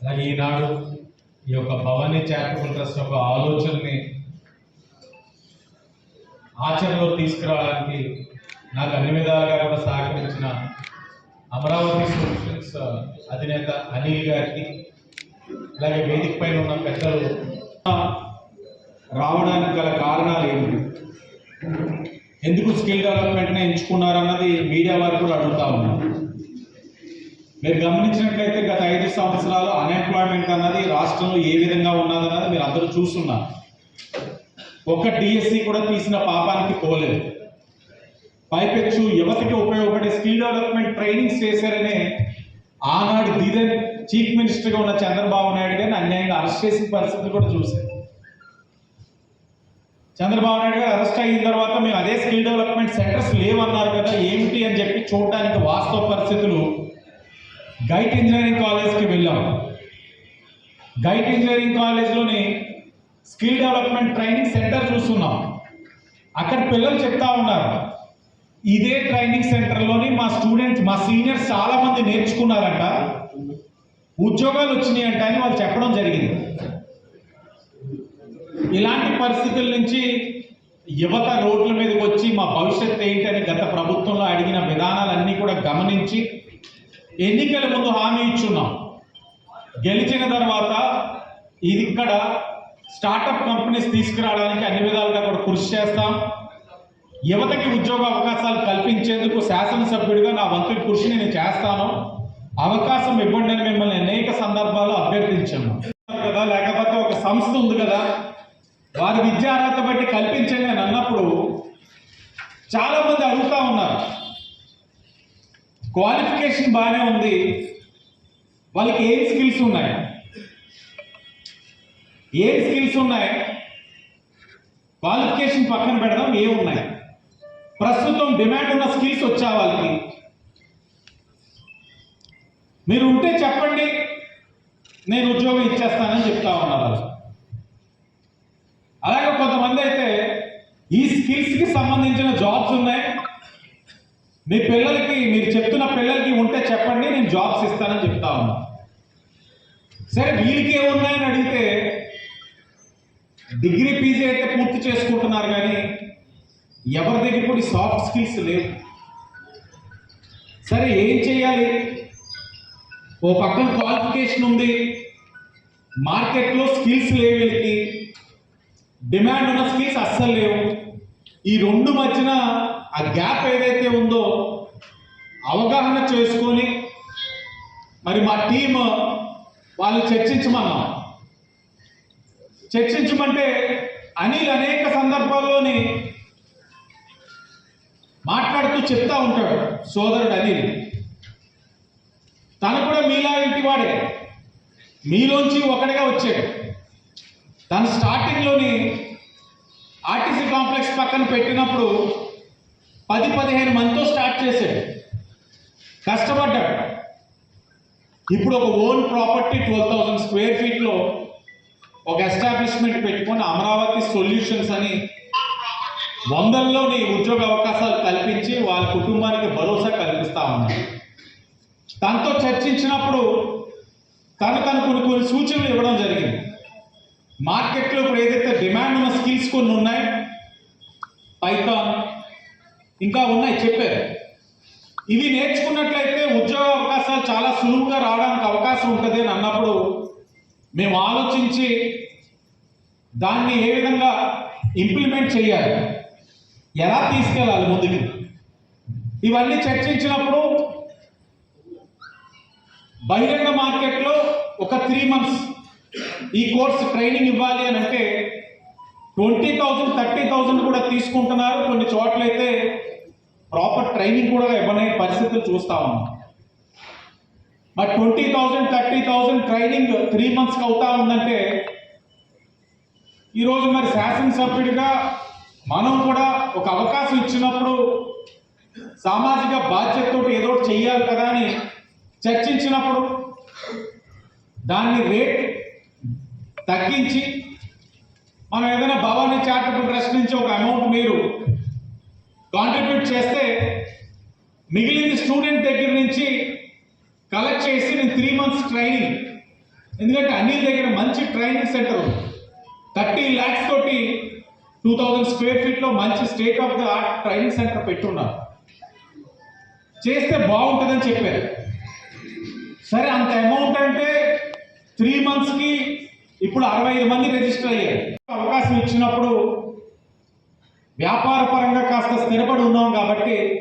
అలాగే ఈనాడు ఈ యొక్క భవానీ చారిటబుల్ ట్రస్ట్ యొక్క ఆలోచనని ఆచరణలో తీసుకురావడానికి నాకు అన్ని విధాలుగా కూడా సహకరించిన అమరావతి సొల్యూషన్స్ అధినేత అనిల్ గారికి అలాగే వేదిక పైన ఉన్న పెద్దలు రావడానికి గల కారణాలు ఏమిటి? ఎందుకు స్కిల్ డెవలప్మెంట్ని ఎంచుకున్నారన్నది మీడియా వారు కూడా అడుగుతా ఉన్నారు. మీరు గమనించినట్లయితే గత ఐదు సంవత్సరాలు అన్ఎంప్లాయ్మెంట్ అన్నది రాష్ట్రంలో ఏ విధంగా ఉన్నదన్నది మీరు అందరూ చూస్తున్నారు. ఒక్క డిఎస్సి కూడా తీసిన పాపానికి పోలేదు. పైపెచ్చు యువతకి ఉపయోగపడే స్కిల్ డెవలప్మెంట్ ట్రైనింగ్స్ చేశారనే ఆనాడు దిదన్ చీఫ్ మినిస్టర్గా ఉన్న చంద్రబాబు నాయుడు గారిని అన్యాయంగా అరెస్ట్ చేసిన పరిస్థితి కూడా చూశారు. చంద్రబాబు నాయుడు గారు అరెస్ట్ అయిన తర్వాత మేము అదే స్కిల్ డెవలప్మెంట్ సెంటర్స్ లేవన్నారు కదా ఏమిటి అని చెప్పి చూడడానికి వాస్తవ పరిస్థితులు గైట్ ఇంజనీరింగ్ కాలేజ్కి వెళ్ళాం. గైట్ ఇంజనీరింగ్ కాలేజ్లోని స్కిల్ డెవలప్మెంట్ ట్రైనింగ్ సెంటర్ చూస్తున్నాం. అక్కడ పిల్లలు చెప్తా ఉన్నారు. ఇదే ట్రైనింగ్ సెంటర్లోని మా స్టూడెంట్స్ మా సీనియర్స్ చాలామంది నేర్చుకున్నారంట. ఉద్యోగాలు వచ్చినాయి అని వాళ్ళు చెప్పడం జరిగింది. ఇలాంటి పరిస్థితుల నుంచి యువత రోడ్ల మీదకి వచ్చి మా భవిష్యత్తు ఏంటని గత ప్రభుత్వంలో అడిగిన విధానాలన్నీ కూడా గమనించి ఎన్నికల ముందు హామీ ఇచ్చున్నాం. గెలిచిన తర్వాత ఇది ఇక్కడ స్టార్టప్ కంపెనీస్ తీసుకురావడానికి అన్ని విధాలుగా కూడా కృషి చేస్తాం. యువతకి ఉద్యోగ అవకాశాలు కల్పించేందుకు శాసనసభ్యుడిగా నా వంతు కృషి నేను చేస్తాను. అవకాశం ఇవ్వండి అని మిమ్మల్ని అనేక సందర్భాల్లో అభ్యర్థించాము కదా లేకపోతే ఒక సంస్థ ఉంది కదా వారి విద్యార్హత బట్టి కల్పించండి అని అన్నప్పుడు చాలా మంది అడుగుతా ఉన్నారు. క్వాలిఫికేషన్ బాగానే ఉంది. వాళ్ళకి ఏం స్కిల్స్ ఉన్నాయి? ఏం స్కిల్స్ ఉన్నాయి? క్వాలిఫికేషన్ పక్కన పెడదాం ఏం ఉన్నాయి? ప్రస్తుతం డిమాండ్ ఉన్న స్కిల్స్ వచ్చా వాళ్ళకి? మీరు ఉంటే చెప్పండి. నేను ఉద్యోగం ఇచ్చేస్తానని చెప్తా ఉన్నారు అలాగే కొంతమంది అయితే ఈ స్కిల్స్కి సంబంధించిన జాబ్స్ ఉన్నాయి. మీ పిల్లలకి మీరు చెప్తున్న పిల్లలకి ఉంటే చెప్పండి నేను జాబ్స్ ఇస్తానని చెప్తా ఉన్నా. సరే వీళ్ళకి ఏమున్నాయని అడిగితే డిగ్రీ పీజీ అయితే పూర్తి చేసుకుంటున్నారు కానీ ఎవరి దగ్గర కూడా సాఫ్ట్ స్కిల్స్ లేవు. సరే ఏం చేయాలి? ఓ పక్కన క్వాలిఫికేషన్ ఉంది. మార్కెట్లో స్కిల్స్ లేవు వీళ్ళకి. డిమాండ్ ఉన్న స్కిల్స్ అస్సలు లేవు. ఈ రెండు మధ్యన ఆ గ్యాప్ ఏదైతే ఉందో అవగాహన చేసుకొని మరి మా టీం వాళ్ళు చర్చించమన్నాం. చర్చించమంటే అనిల్ అనేక సందర్భాల్లోని మాట్లాడుతూ చెప్తా ఉంటాడు సోదరుడు అనిల్. తను కూడా మీలా ఇంటి వాడే. మీలోంచి ఒకటిగా వచ్చాడు. తను స్టార్టింగ్లోని ఆర్టీసీ కాంప్లెక్స్ పక్కన పెట్టినప్పుడు పది పదిహేను మందితో స్టార్ట్ చేశాడు. కష్టపడ్డాడు. ఇప్పుడు ఒక own property twelve thousand square ఫీట్లో ఒక ఎస్టాబ్లిష్మెంట్ పెట్టుకొని అమరావతి సొల్యూషన్స్ అని వందల్లోని ఉద్యోగ అవకాశాలు కల్పించి వాళ్ళ కుటుంబానికి భరోసా కల్పిస్తా ఉన్నారు తనతో చర్చించినప్పుడు తను తను కొన్ని కొన్ని సూచనలు ఇవ్వడం జరిగింది. మార్కెట్లో ఇప్పుడు ఏదైతే డిమాండ్ ఉన్న స్కిల్స్ కొన్ని ఉన్నాయి పైథాన్ ఇంకా ఉన్నాయి చెప్పారు. ఇవి నేర్చుకున్నట్లయితే ఉద్యోగ అవకాశాలు చాలా సులువుగా రావడానికి అవకాశం ఉంటుంది అని అన్నప్పుడు మేము ఆలోచించి దాన్ని ఏ విధంగా ఇంప్లిమెంట్ చేయాలి? ఎలా తీసుకెళ్ళాలి ముందుకు? ఇవన్నీ చర్చించినప్పుడు బహిరంగ మార్కెట్లో ఒక త్రీ మంత్స్ ఈ కోర్స్ ట్రైనింగ్ ఇవ్వాలి అని అంటే ట్వంటీ థౌజండ్ థర్టీ థౌజండ్ కూడా తీసుకుంటున్నారు. కొన్ని చోట్లయితే ప్రాపర్ ట్రైనింగ్ కూడా ఇవ్వనే పరిస్థితులు చూస్తా ఉన్నాం. మరి twenty thousand thirty thousand training three మంత్స్కి అవుతా ఉందంటే ఈరోజు మరి శాసనసభ్యుడిగా మనం కూడా ఒక అవకాశం ఇచ్చినప్పుడు సామాజిక బాధ్యతతో ఏదో ఒకటి చెయ్యాలి కదా అని చర్చించినప్పుడు దాన్ని రేట్ తగ్గించి మనం ఏదైనా భవానీ చారిటబుల్ ట్రస్ట్ నుంచి ఒక అమౌంట్ మీరు కాంట్రిబ్యూట్ చేస్తే మిగిలింది స్టూడెంట్ దగ్గర నుంచి కలెక్ట్ చేసి నేను త్రీ మంత్స్ ట్రైనింగ్ ఎందుకంటే అన్ని దగ్గర మంచి ట్రైనింగ్ సెంటర్ ఉంది. థర్టీ ల్యాక్స్ తోటి టూ థౌజండ్ స్క్వేర్ ఫీట్లో మంచి state of the art training center పెట్టున్నారు చేస్తే బాగుంటుందని చెప్పారు. సరే అంత అమౌంట్ అంటే త్రీ మంత్స్కి ఇప్పుడు అరవై ఐదు మంది రిజిస్టర్ అయ్యారు. అవకాశం ఇచ్చినప్పుడు వ్యాపార పరంగా కాస్త స్థిరపడి ఉన్నాం కాబట్టి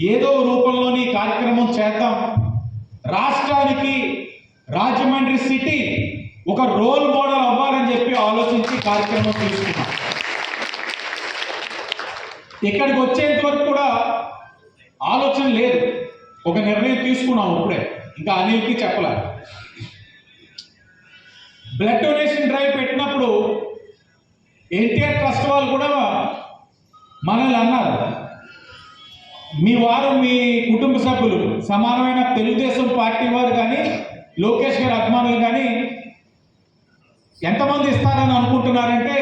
ఏదో రూపంలోని కార్యక్రమం చేద్దాం. రాష్ట్రానికి రాజమండ్రి సిటీ ఒక రోల్ మోడల్ అవ్వాలని చెప్పి ఆలోచించి కార్యక్రమం తీసుకున్నాం. ఇక్కడికి వచ్చేంత వరకు కూడా ఆలోచన లేదు. ఒక నిర్ణయం తీసుకున్నాం ఇప్పుడే. ఇంకా అనిల్కి చెప్పలే. బ్లడ్ డొనేషన్ డ్రైవ్ పెట్టినప్పుడు ఎన్టీఆర్ ట్రస్ట్ వాళ్ళు కూడా మనల్ని అన్నారు. మీ వారు మీ కుటుంబ సభ్యులు సమానమైన తెలుగుదేశం పార్టీ వారు కానీ లోకేష్ గారి అభిమానులు కానీ ఎంతమంది ఇస్తారని అనుకుంటున్నారంటే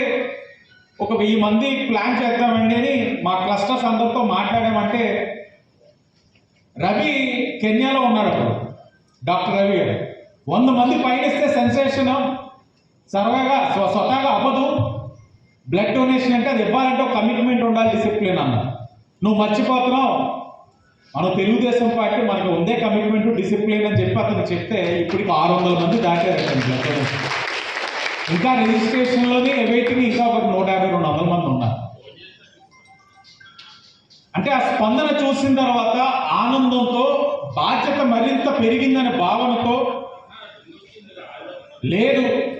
ఒక వెయ్యి మంది ప్లాన్ చేద్దామండి అని మా క్లస్టర్స్ అందరితో మాట్లాడామంటే రవి కెన్యాలో ఉన్నాడు అప్పుడు డాక్టర్ రవి గారు. వంద మంది పైన ఇస్తే సెన్సేషన్ సరదాగా స్వతహాగా అవ్వదు. బ్లడ్ డొనేషన్ అంటే అది ఇవ్వాలంటే ఒక కమిట్మెంట్ ఉండాలి డిసిప్లిన్ అన్న. నువ్వు మర్చిపోతున్నావు. మన తెలుగుదేశం పార్టీ మనకు ఉందే కమిట్మెంట్ డిసిప్లిన్ అని చెప్పి అతను చెప్తే ఇప్పటికి ఆరు వందల మంది దాటారు బ్లడ్ డొనేషన్ ఇంకా రిజిస్ట్రేషన్లోనే ఎవైటింగ్ ఇంకా ఒక నూట యాభై రెండు వందల మంది ఉన్నారు. అంటే ఆ స్పందన చూసిన తర్వాత ఆనందంతో బాధ్యత మరింత పెరిగిందనే భావనతో లేదు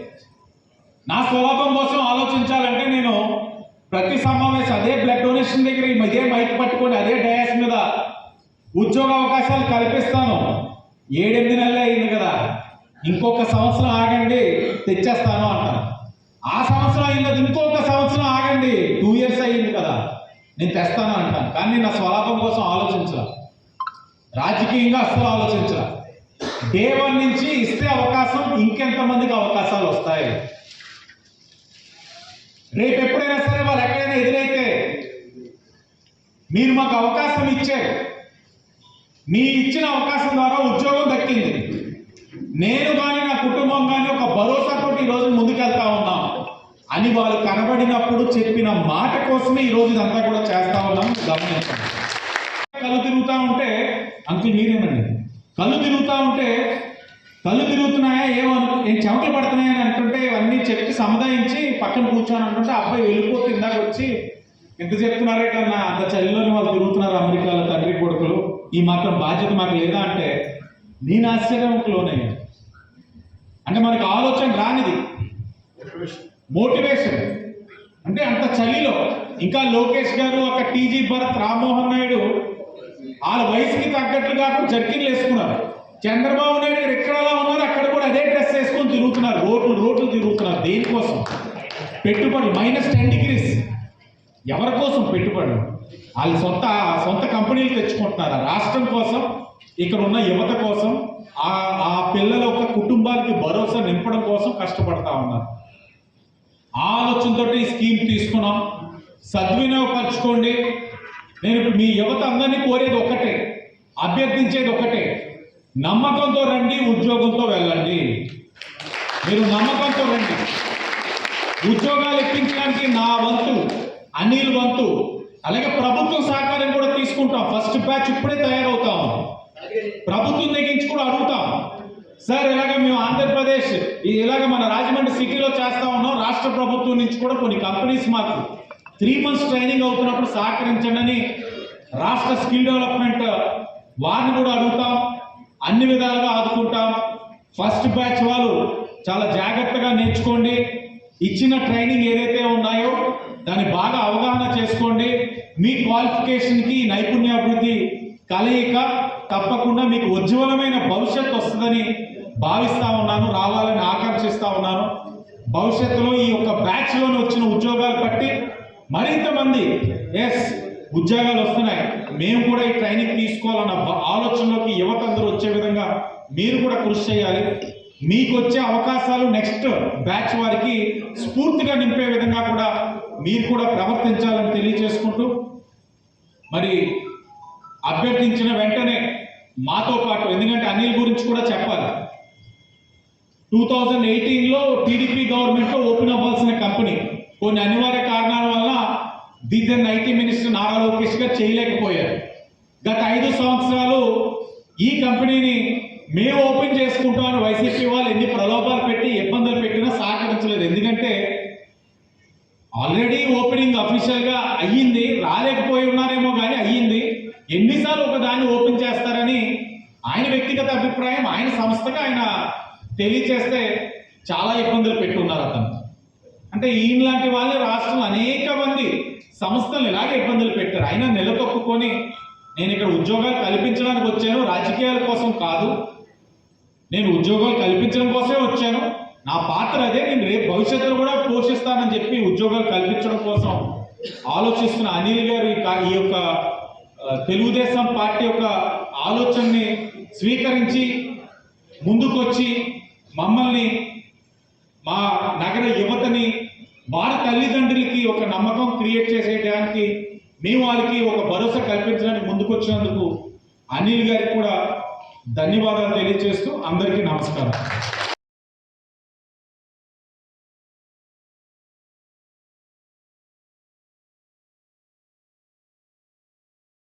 నా స్వలాభం కోసం ఆలోచించాలంటే నేను ప్రతి సమావేశం అదే బ్లడ్ డొనేషన్ దగ్గర ఈ ఇదే మైక్ పట్టుకొని అదే డయాస్ మీద ఉద్యోగ అవకాశాలు కల్పిస్తాను. ఏడెనిమిది నెలలే అయింది కదా. ఇంకొక సంవత్సరం ఆగండి తెచ్చేస్తాను అంటాను ఆ సంవత్సరం అయింది ఇంకొక సంవత్సరం ఆగండి టూ ఇయర్స్ అయ్యింది కదా. నేను తెస్తాను అంటాను. కానీ నా స్వలాభం కోసం ఆలోచించరా రాజకీయంగా అస్సలు ఆలోచించరా డే వన్ నుంచి ఇస్తే అవకాశం ఇంకెంతమందికి అవకాశాలు వస్తాయి? రేపు ఎప్పుడైనా సరే వాళ్ళు ఎక్కడైనా ఎదురైతే మీరు మాకు అవకాశం ఇచ్చారు మీ ఇచ్చిన అవకాశం ద్వారా ఉద్యోగం దక్కింది. నేను కానీ నా కుటుంబం కానీ ఒక భరోసాతో ఈ రోజు ముందుకెళ్తా ఉన్నాం. అని వాళ్ళు కనబడినప్పుడు చెప్పిన మాట కోసమే ఈరోజు ఇదంతా కూడా చేస్తా ఉన్నాం. గమనించండి. కళ్ళు తిరుగుతూ ఉంటే అంకుల్ మీరేనండి కళ్ళు తిరుగుతూ ఉంటే కళ్ళు తిరుగుతున్నాయా? ఏమను ఏం చెమటలు పడుతున్నాయని అంటుంటే ఇవన్నీ చెప్పి సముదాయించి పక్కన కూర్చొని అంటుంటే ఆ అబ్బాయి వెళ్ళిపోతే ఇందాక వచ్చి ఎంత చెప్తున్నారేటన్నా అంత చలిలోని వాళ్ళు తిరుగుతున్నారు అమెరికాలో తండ్రి కొడుకులు. ఈ మాత్రం బాధ్యత మాకు లేదా? అంటే నేను ఆశ్చర్యంకు లోనయ్యా అంటే మనకు ఆలోచన రానిది. మోటివేషన్ అంటే అంత చలిలో. ఇంకా లోకేష్ గారు ఒక టీజీ భరత్ రామ్మోహన్ నాయుడు వాళ్ళ వయసుకి తగ్గట్లు కాకుండా జర్కిన్లు వేసుకున్నారు. చంద్రబాబు నాయుడు గారు ఎక్కడ ఉన్నారు అక్కడ కూడా అదే డ్రెస్ వేసుకొని తిరుగుతున్నారు. రోడ్లు రోడ్లు తిరుగుతున్నారు. దేనికోసం? పెట్టుబడులు. Minus ten degrees. ఎవరి కోసం పెట్టుబడులు? వాళ్ళు సొంత సొంత కంపెనీలు తెచ్చుకుంటున్నారు. రాష్ట్రం కోసం ఇక్కడ ఉన్న యువత కోసం ఆ ఆ పిల్లల యొక్క కుటుంబాలకి భరోసా నింపడం కోసం కష్టపడతా ఉన్నారు. ఆలోచనతో ఈ స్కీమ్ తీసుకున్నాం. సద్వినియోగపరచుకోండి. నేను ఇప్పుడు మీ యువత అందరినీ కోరేది ఒకటే అభ్యర్థించేది ఒకటే నమ్మకంతో రండి ఉద్యోగంతో వెళ్ళండి. మీరు నమ్మకంతో రండి. ఉద్యోగాలు ఇప్పించడానికి నా వంతు అనిల్ వంతు అలాగే ప్రభుత్వం సహకారం కూడా తీసుకుంటాం. ఫస్ట్ బ్యాచ్ ఇప్పుడే తయారవుతాం. ప్రభుత్వం దగ్గర కూడా అడుగుతాం. సార్ ఇలాగ మేము ఆంధ్రప్రదేశ్ ఇలాగ మన రాజమండ్రి సిటీలో చేస్తా ఉన్నాం. రాష్ట్ర ప్రభుత్వం నుంచి కూడా కొన్ని కంపెనీస్ మాకు త్రీ మంత్స్ ట్రైనింగ్ అవుతున్నప్పుడు సహకరించండి అని రాష్ట్ర స్కిల్ డెవలప్మెంట్ వారిని కూడా అడుగుతాం. అన్ని విధాలుగా ఆదుకుంటాం. ఫస్ట్ బ్యాచ్ వాళ్ళు చాలా జాగ్రత్తగా నేర్చుకోండి. ఇచ్చిన ట్రైనింగ్ ఏదైతే ఉన్నాయో దాన్ని బాగా అవగాహన చేసుకోండి. మీ క్వాలిఫికేషన్కి నైపుణ్యాభివృద్ధి కలయిక తప్పకుండా మీకు ఉజ్వలమైన భవిష్యత్తు వస్తుందని భావిస్తా ఉన్నాను రావాలని ఆకాంక్షిస్తా ఉన్నాను. భవిష్యత్తులో ఈ యొక్క బ్యాచ్లోని వచ్చిన ఉద్యోగాలు బట్టి మరింత మంది ఎస్ ఉద్యోగాలు వస్తున్నాయి. మేము కూడా ఈ ట్రైనింగ్ తీసుకోవాలన్న ఆలోచనలోకి యువత అందరూ వచ్చే విధంగా మీరు కూడా కృషి చేయాలి. మీకు వచ్చే అవకాశాలు నెక్స్ట్ బ్యాచ్ వారికి స్ఫూర్తిగా నింపే విధంగా కూడా మీరు కూడా ప్రవర్తించాలని తెలియజేసుకుంటూ మరి అభ్యర్థించిన వెంటనే మాతో పాటు ఎందుకంటే అనిల్ గురించి కూడా చెప్పాలి. టూ థౌజండ్ ఎయిటీన్లో టీడీపీ గవర్నమెంట్లో ఓపెన్ అవ్వాల్సిన కంపెనీ కొన్ని అనివార్య కారణాల వల్ల దిగ్గన్ ఐటీ మినిస్టర్ నారా లోకేష్ గారు చేయలేకపోయారు. గత ఐదు సంవత్సరాలు ఈ కంపెనీని మేము ఓపెన్ చేసుకుంటామని వైసీపీ వాళ్ళు ఎన్ని ప్రలోభాలు పెట్టి ఇబ్బందులు పెట్టినా సహకరించలేదు. ఎందుకంటే ఆల్రెడీ ఓపెనింగ్ అఫీషియల్గా అయ్యింది రాలేకపోయి ఉన్నారేమో కానీ అయ్యింది. ఎన్నిసార్లు ఒక దాన్ని ఓపెన్ చేస్తారని ఆయన వ్యక్తిగత అభిప్రాయం ఆయన సంస్థగా ఆయన తెలియచేస్తే చాలా ఇబ్బందులు పెట్టున్నారు అతను. అంటే ఈయన లాంటి వాళ్ళే రాష్ట్రంలో అనేక మంది సంస్థలు ఇలాగే ఇబ్బందులు పెట్టారు. అయినా నిలదొక్కుని నేను ఇక్కడ ఉద్యోగాలు కల్పించడానికి వచ్చాను. రాజకీయాల కోసం కాదు. నేను ఉద్యోగాలు కల్పించడం కోసమే వచ్చాను. నా పాత్ర అదే. నేను రేపు భవిష్యత్తులో కూడా పోషిస్తానని చెప్పి ఉద్యోగాలు కల్పించడం కోసం ఆలోచిస్తున్న అనిల్ గారు ఈ కా- ఈ యొక్క తెలుగుదేశం పార్టీ యొక్క ఆలోచనని స్వీకరించి ముందుకొచ్చి మమ్మల్ని మా నగర యువతని వారి తల్లిదండ్రులకి ఒక నమ్మకం క్రియేట్ చేసేయడానికి మేము వాళ్ళకి ఒక భరోసా కల్పించడానికి ముందుకొచ్చినందుకు అనిల్ గారికి కూడా ధన్యవాదాలు తెలియజేస్తూ అందరికీ నమస్కారం.